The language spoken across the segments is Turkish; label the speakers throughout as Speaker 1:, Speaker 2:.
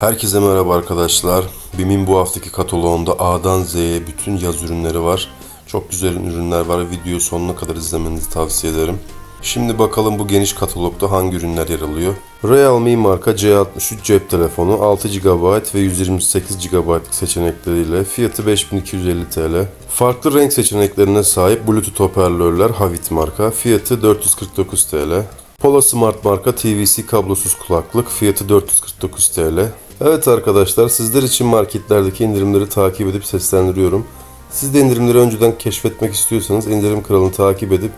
Speaker 1: Herkese merhaba arkadaşlar. BİM'in bu haftaki kataloğunda A'dan Z'ye bütün yaz ürünleri var. Çok güzel ürünler var. Videoyu sonuna kadar izlemenizi tavsiye ederim. Şimdi bakalım bu geniş katalogda hangi ürünler yer alıyor. Realme marka C63 cep telefonu 6 GB ve 128 GB'lık seçenekleriyle fiyatı 5250 TL. Farklı renk seçeneklerine sahip Bluetooth hoparlörler Havit marka fiyatı 449 TL. Pola Smart marka TVC kablosuz kulaklık fiyatı 449 TL. Evet arkadaşlar sizler için marketlerdeki indirimleri takip edip seslendiriyorum. Siz de indirimleri önceden keşfetmek istiyorsanız indirim kralını takip edip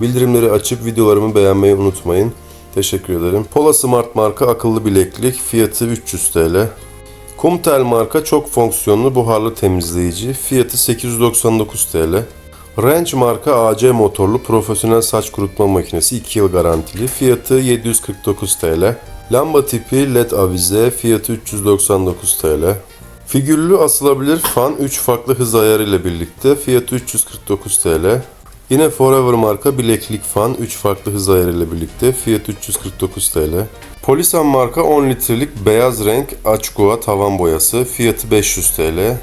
Speaker 1: bildirimleri açıp videolarımı beğenmeyi unutmayın. Teşekkür ederim. Pola Smart marka akıllı bileklik fiyatı 300 TL. Kumtel marka çok fonksiyonlu buharlı temizleyici fiyatı 899 TL. Range marka AC motorlu profesyonel saç kurutma makinesi 2 yıl garantili fiyatı 749 TL. Lamba tipi led avize fiyatı 399 TL. Figürlü asılabilir fan 3 farklı hız ayarı ile birlikte fiyatı 349 TL. Yine Forever marka bileklik fan 3 farklı hız ayarı ile birlikte fiyatı 349 TL. Polisan marka 10 litrelik beyaz renk Açgua tavan boyası fiyatı 500 TL.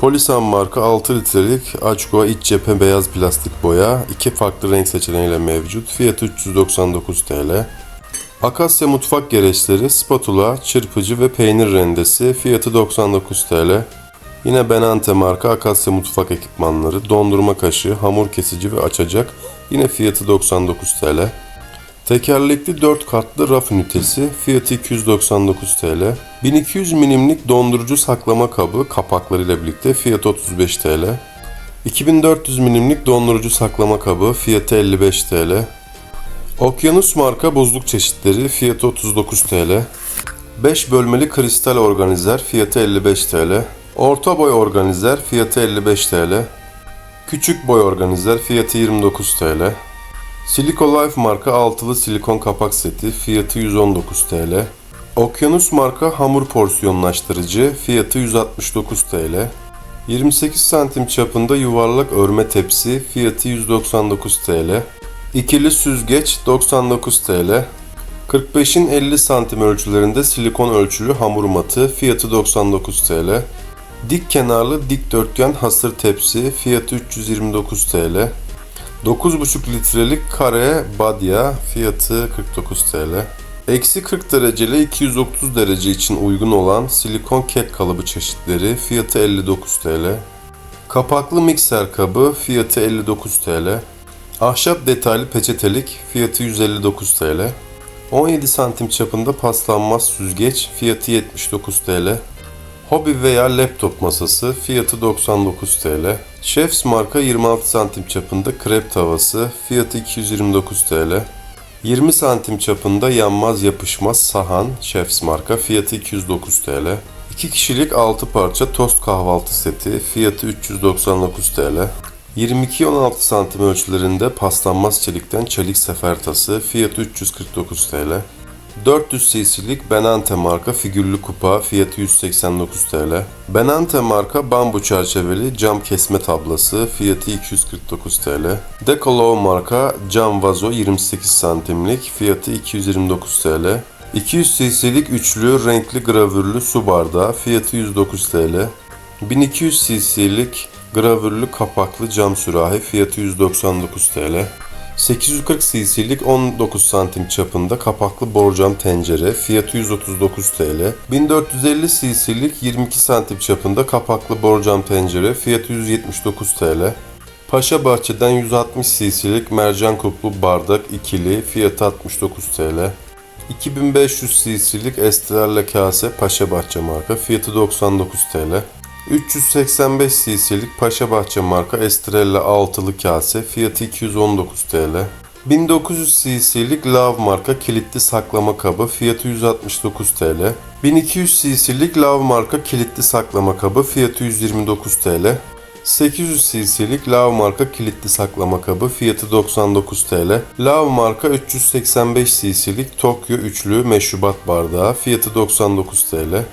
Speaker 1: Polisan marka 6 litrelik Açgua iç cephe beyaz plastik boya iki farklı renk seçeneğiyle mevcut. Fiyatı 399 TL. Akasya mutfak gereçleri, spatula, çırpıcı ve peynir rendesi fiyatı 99 TL. Yine Benante marka Akasya mutfak ekipmanları, dondurma kaşığı, hamur kesici ve açacak yine fiyatı 99 TL. Tekerlekli 4 katlı raf ünitesi fiyatı 299 TL. 1200 milimlik dondurucu saklama kabı kapaklarıyla birlikte fiyatı 35 TL. 2400 milimlik dondurucu saklama kabı fiyatı 55 TL. Okyanus marka buzluk çeşitleri fiyatı 39 TL. 5 bölmeli kristal organizer fiyatı 55 TL. Orta boy organizer fiyatı 55 TL. Küçük boy organizer fiyatı 29 TL. Silico Life marka altılı silikon kapak seti fiyatı 119 TL. Okyanus marka hamur porsiyonlaştırıcı fiyatı 169 TL. 28 santim çapında yuvarlak örme tepsi fiyatı 199 TL. İkili süzgeç 99 TL. 45'in 50 santim ölçülerinde silikon ölçülü hamur matı fiyatı 99 TL. Dik kenarlı dikdörtgen hasır tepsi fiyatı 329 TL. 9,5 litrelik kare badya fiyatı 49 TL. Eksi 40 derece ile 230 derece için uygun olan silikon kek kalıbı çeşitleri fiyatı 59 TL. Kapaklı mikser kabı fiyatı 59 TL. Ahşap detaylı peçetelik fiyatı 159 TL. 17 santim çapında paslanmaz süzgeç fiyatı 79 TL. Hobi veya laptop masası fiyatı 99 TL. Chefs marka 26 santim çapında krep tavası fiyatı 229 TL. 20 santim çapında yanmaz yapışmaz sahan Chefs marka fiyatı 209 TL. 2 kişilik 6 parça tost kahvaltı seti fiyatı 399 TL. 22-16 santim ölçülerinde paslanmaz çelikten çelik sefer tası fiyatı 349 TL. 400 cc'lik Benante marka figürlü kupa fiyatı 189 TL. Benante marka bambu çerçeveli cam kesme tablası fiyatı 249 TL. Decolor marka cam vazo 28 santimlik fiyatı 229 TL. 200 cc'lik üçlü renkli gravürlü su bardağı fiyatı 109 TL. 1200 cc'lik gravürlü kapaklı cam sürahi fiyatı 199 TL. 840 cc'lik 19 santim çapında kapaklı borcam tencere fiyatı 139 TL. 1450 cc'lik 22 santim çapında kapaklı borcam tencere fiyatı 179 TL. Paşa Bahçe'den 160 cc'lik mercan kuplu bardak ikili fiyatı 69 TL. 2500 cc'lik estrella kase Paşa Bahçe marka fiyatı 99 TL. 385 cc'lik Paşabahçe marka Estrella altılı kase fiyatı 219 TL. 1900 cc'lik Lav marka kilitli saklama kabı fiyatı 169 TL. 1200 cc'lik Lav marka kilitli saklama kabı fiyatı 129 TL. 800 cc'lik Lav marka kilitli saklama kabı fiyatı 99 TL. Lav marka 385 cc'lik Tokyo üçlü meşrubat bardağı fiyatı 99 TL.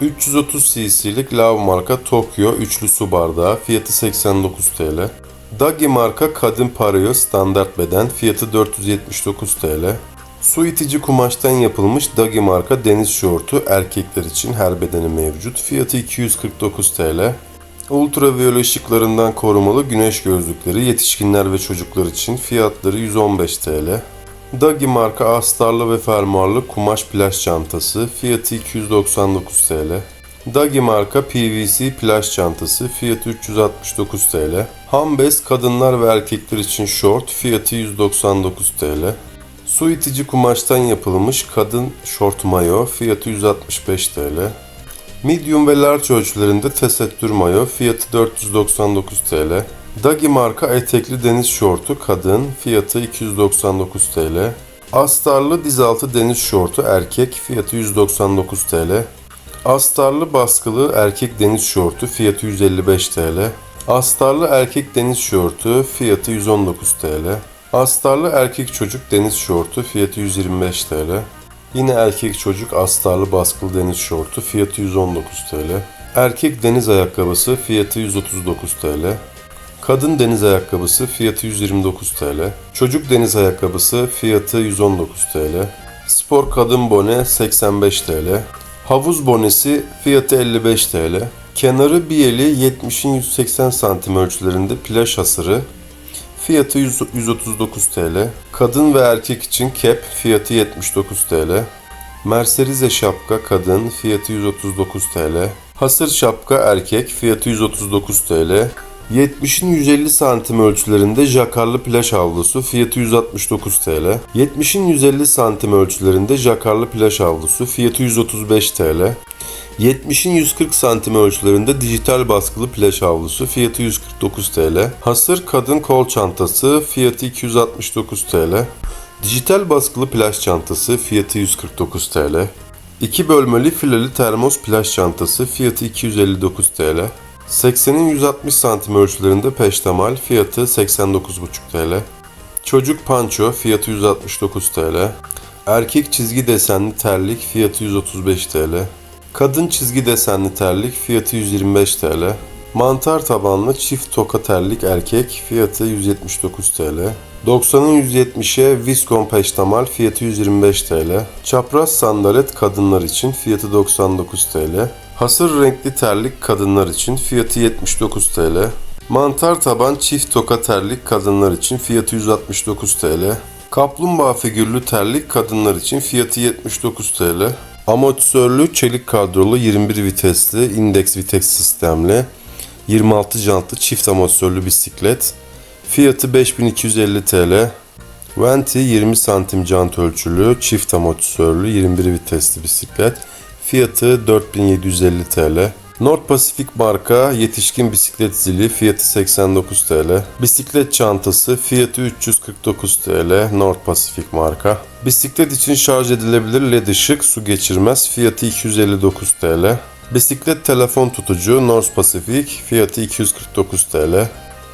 Speaker 1: 330 cc'lik Lav marka Tokyo üçlü su bardağı fiyatı 89 TL. Dagi marka kadın pareo standart beden fiyatı 479 TL. Su itici kumaştan yapılmış Dagi marka deniz şortu erkekler için her bedeni mevcut. Fiyatı 249 TL. Ultraviyole ışıklarından korumalı güneş gözlükleri yetişkinler ve çocuklar için fiyatları 115 TL. Dagi marka astarlı ve fermuarlı kumaş plaj çantası fiyatı 299 TL. Dagi marka PVC plaj çantası fiyatı 369 TL. Hambes kadınlar ve erkekler için şort fiyatı 199 TL. Su itici kumaştan yapılmış kadın şort mayo fiyatı 165 TL. Medium ve large ölçülerinde tesettür mayo fiyatı 499 TL. Dagi marka etekli deniz şortu kadın fiyatı 299 TL. Astarlı dizaltı deniz şortu erkek fiyatı 199 TL. Astarlı baskılı erkek deniz şortu fiyatı 155 TL. Astarlı erkek deniz şortu fiyatı 119 TL. Astarlı erkek çocuk deniz şortu fiyatı 125 TL. Yine erkek çocuk astarlı baskılı deniz şortu fiyatı 119 TL. Erkek deniz ayakkabısı fiyatı 139 TL. Kadın deniz ayakkabısı fiyatı 129 TL. Çocuk deniz ayakkabısı fiyatı 119 TL. Spor kadın bone 85 TL. Havuz bonesi fiyatı 55 TL. Kenarı biyeli 70'in 180 santim ölçülerinde plaj hasırı Fiyatı 100 139 TL. Kadın ve erkek için kep fiyatı 79 TL. Merserize şapka kadın fiyatı 139 TL. Hasır şapka erkek fiyatı 139 TL. 70'in 150 santim ölçülerinde jakarlı plaj havlusu fiyatı 169 TL. 70'in 150 santim ölçülerinde jakarlı plaj havlusu fiyatı 135 TL. 70'in 140 santim ölçülerinde dijital baskılı plaj havlusu fiyatı 149 TL. Hasır kadın kol çantası fiyatı 269 TL. Dijital baskılı plaj çantası fiyatı 149 TL. 2 bölmeli fileli termos plaj çantası fiyatı 259 TL. 80'in 160 santim ölçülerinde peştemal fiyatı 89,5 TL. Çocuk panço fiyatı 169 TL. Erkek çizgi desenli terlik fiyatı 135 TL. Kadın çizgi desenli terlik fiyatı 125 TL. Mantar tabanlı çift toka terlik erkek fiyatı 179 TL. 90'ın 170'e viskon peştemal fiyatı 125 TL. Çapraz sandalet kadınlar için fiyatı 99 TL. Hasır renkli terlik kadınlar için fiyatı 79 TL. Mantar taban çift toka terlik kadınlar için fiyatı 169 TL. Kaplumbağa figürlü terlik kadınlar için fiyatı 79 TL. Amortisörlü çelik kadrolu 21 vitesli indeks vites sistemli 26 jantlı çift amortisörlü bisiklet. Fiyatı 5250 TL. Venti 20 santim jant ölçülü çift amortisörlü 21 vitesli bisiklet. Fiyatı 4750 TL. Nord Pacific marka yetişkin bisiklet zili fiyatı 89 TL. Bisiklet çantası fiyatı 349 TL Nord Pacific marka. Bisiklet için şarj edilebilir led ışık su geçirmez fiyatı 259 TL. Bisiklet telefon tutucu North Pacific fiyatı 249 TL.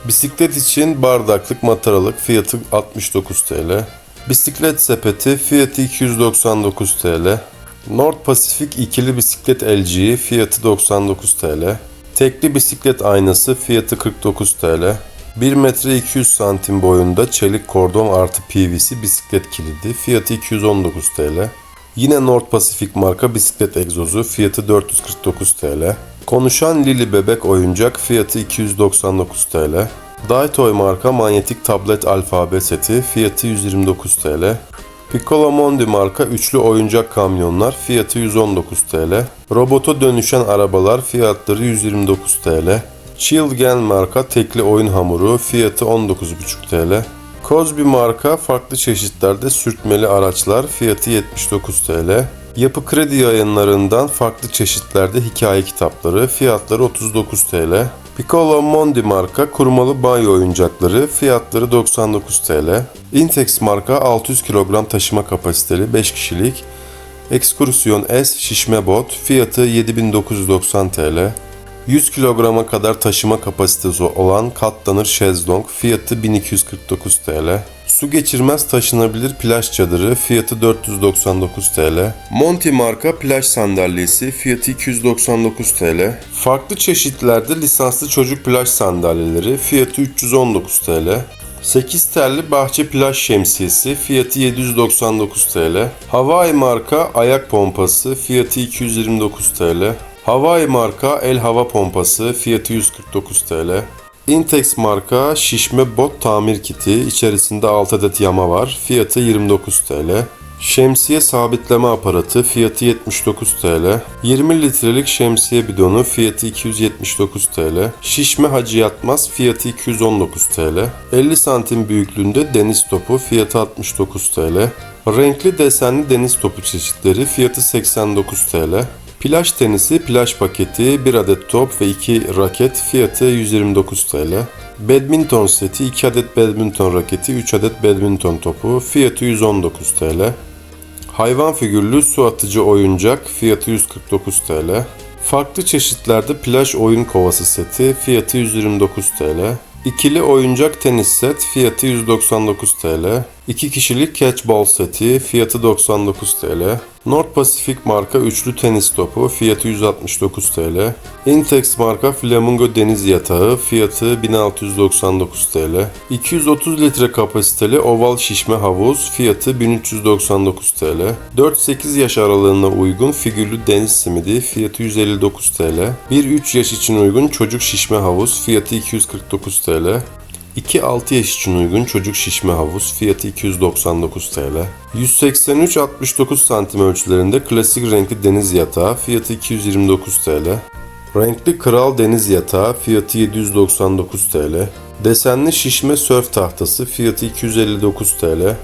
Speaker 1: Bisiklet için bardaklık mataralık fiyatı 69 TL. Bisiklet sepeti fiyatı 299 TL. Nord Pacific ikili bisiklet LG fiyatı 99 TL. Tekli bisiklet aynası fiyatı 49 TL. 1 metre 200 santim boyunda çelik kordon artı PVC bisiklet kilidi fiyatı 219 TL. Yine Nord Pacific marka bisiklet egzozu fiyatı 449 TL. Konuşan Lili bebek oyuncak fiyatı 299 TL. Daytoy marka manyetik tablet alfabe seti fiyatı 129 TL. Piccolo Mondi marka üçlü oyuncak kamyonlar fiyatı 119 TL. Robota dönüşen arabalar fiyatları 129 TL. Childgen marka tekli oyun hamuru fiyatı 19,5 TL. Cosby marka farklı çeşitlerde sürtmeli araçlar fiyatı 79 TL. Yapı Kredi yayınlarından farklı çeşitlerde hikaye kitapları fiyatları 39 TL. Piccolo Mondi marka kurmalı banyo oyuncakları fiyatları 99 TL. Intex marka 600 kilogram taşıma kapasiteli 5 kişilik Excursion S şişme bot fiyatı 7990 TL. 100 kilograma kadar taşıma kapasitesi olan katlanır şezlong fiyatı 1249 TL. Su geçirmez taşınabilir plaj çadırı fiyatı 499 TL. Monty marka plaj sandalyesi fiyatı 299 TL. Farklı çeşitlerde lisanslı çocuk plaj sandalyeleri fiyatı 319 TL. 8 telli bahçe plaj şemsiyesi fiyatı 799 TL. Hawaii marka ayak pompası fiyatı 229 TL. Hawaii marka el hava pompası fiyatı 149 TL. Intex marka şişme bot tamir kiti içerisinde 6 adet yama var. Fiyatı 29 TL. Şemsiye sabitleme aparatı fiyatı 79 TL. 20 litrelik şemsiye bidonu fiyatı 279 TL. Şişme hacı yatmaz fiyatı 219 TL. 50 santim büyüklüğünde deniz topu fiyatı 69 TL. Renkli desenli deniz topu çeşitleri fiyatı 89 TL. Plaj tenisi plaj paketi 1 adet top ve 2 raket fiyatı 129 TL. Badminton seti 2 adet badminton raketi 3 adet badminton topu fiyatı 119 TL. Hayvan figürlü su atıcı oyuncak fiyatı 149 TL. Farklı çeşitlerde plaj oyun kovası seti fiyatı 129 TL. İkili oyuncak tenis set fiyatı 199 TL. 2 kişilik catchball seti fiyatı 99 TL. North Pacific marka üçlü tenis topu fiyatı 169 TL. Intex marka Flamingo deniz yatağı fiyatı 1699 TL. 230 litre kapasiteli oval şişme havuz fiyatı 1399 TL. 4-8 yaş aralığına uygun figürlü deniz simidi fiyatı 159 TL. 1-3 yaş için uygun çocuk şişme havuz fiyatı 249 TL. 2-6 yaş için uygun çocuk şişme havuz fiyatı 299 TL. 183-69 santim ölçülerinde klasik renkli deniz yatağı fiyatı 229 TL. Renkli kral deniz yatağı fiyatı 799 TL. Desenli şişme sörf tahtası fiyatı 259 TL.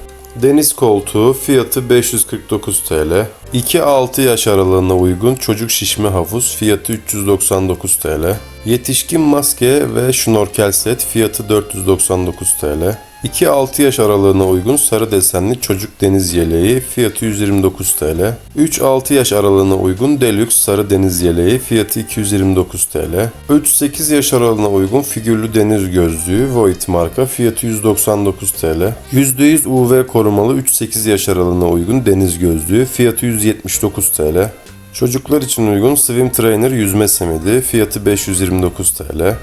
Speaker 1: Deniz koltuğu fiyatı 549 TL. 2-6 yaş aralığına uygun çocuk şişme havuz fiyatı 399 TL. Yetişkin maske ve şnorkel set fiyatı 499 TL. 2-6 yaş aralığına uygun sarı desenli çocuk deniz yeleği fiyatı 129 TL. 3-6 yaş aralığına uygun deluxe sarı deniz yeleği fiyatı 229 TL. 3-8 yaş aralığına uygun figürlü deniz gözlüğü Voit marka fiyatı 199 TL. %100 UV korumalı 3-8 yaş aralığına uygun deniz gözlüğü fiyatı 179 TL. Çocuklar için uygun Swim Trainer yüzme simidi fiyatı 529 TL.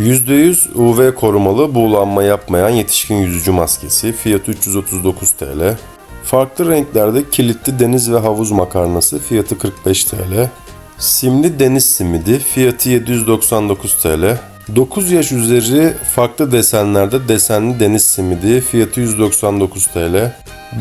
Speaker 1: %100 UV korumalı buğulanma yapmayan yetişkin yüzücü maskesi fiyatı 339 TL. Farklı renklerde kilitli deniz ve havuz makarnası fiyatı 45 TL. Simli deniz simidi fiyatı 799 TL. 9 yaş üzeri farklı desenlerde desenli deniz simidi fiyatı 199 TL.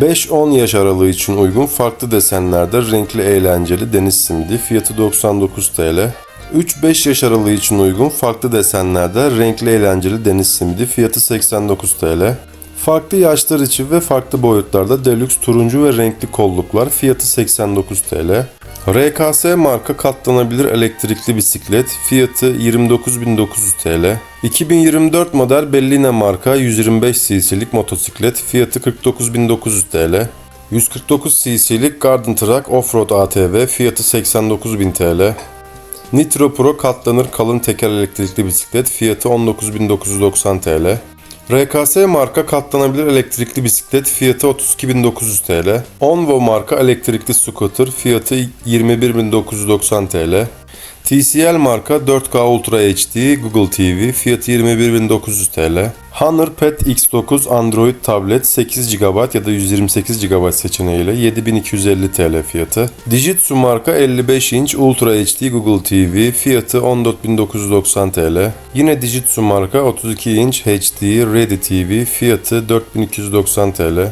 Speaker 1: 5-10 yaş aralığı için uygun farklı desenlerde renkli eğlenceli deniz simidi fiyatı 99 TL. 3-5 yaş aralığı için uygun farklı desenlerde renkli eğlenceli deniz simidi fiyatı 89 TL. Farklı yaşlar için ve farklı boyutlarda deluxe turuncu ve renkli kolluklar fiyatı 89 TL. RKS marka katlanabilir elektrikli bisiklet fiyatı 29.900 TL. 2024 model Belline marka 125 cc'lik motosiklet fiyatı 49.900 TL. 149 cc'lik Garden Truck Offroad ATV fiyatı 89.000 TL. Nitro Pro katlanır kalın teker elektrikli bisiklet fiyatı 19.990 TL. RKS marka katlanabilir elektrikli bisiklet fiyatı 32.900 TL. Onvo marka elektrikli scooter fiyatı 21.990 TL. TCL marka 4K Ultra HD Google TV fiyatı 21.900 TL. Honor Pad X9 Android tablet 8 GB ya da 128 GB seçeneğiyle 7250 TL fiyatı. Dijitsu marka 55 inç Ultra HD Google TV fiyatı 14.990 TL. Yine Dijitsu marka 32 inç HD Ready TV fiyatı 4290 TL.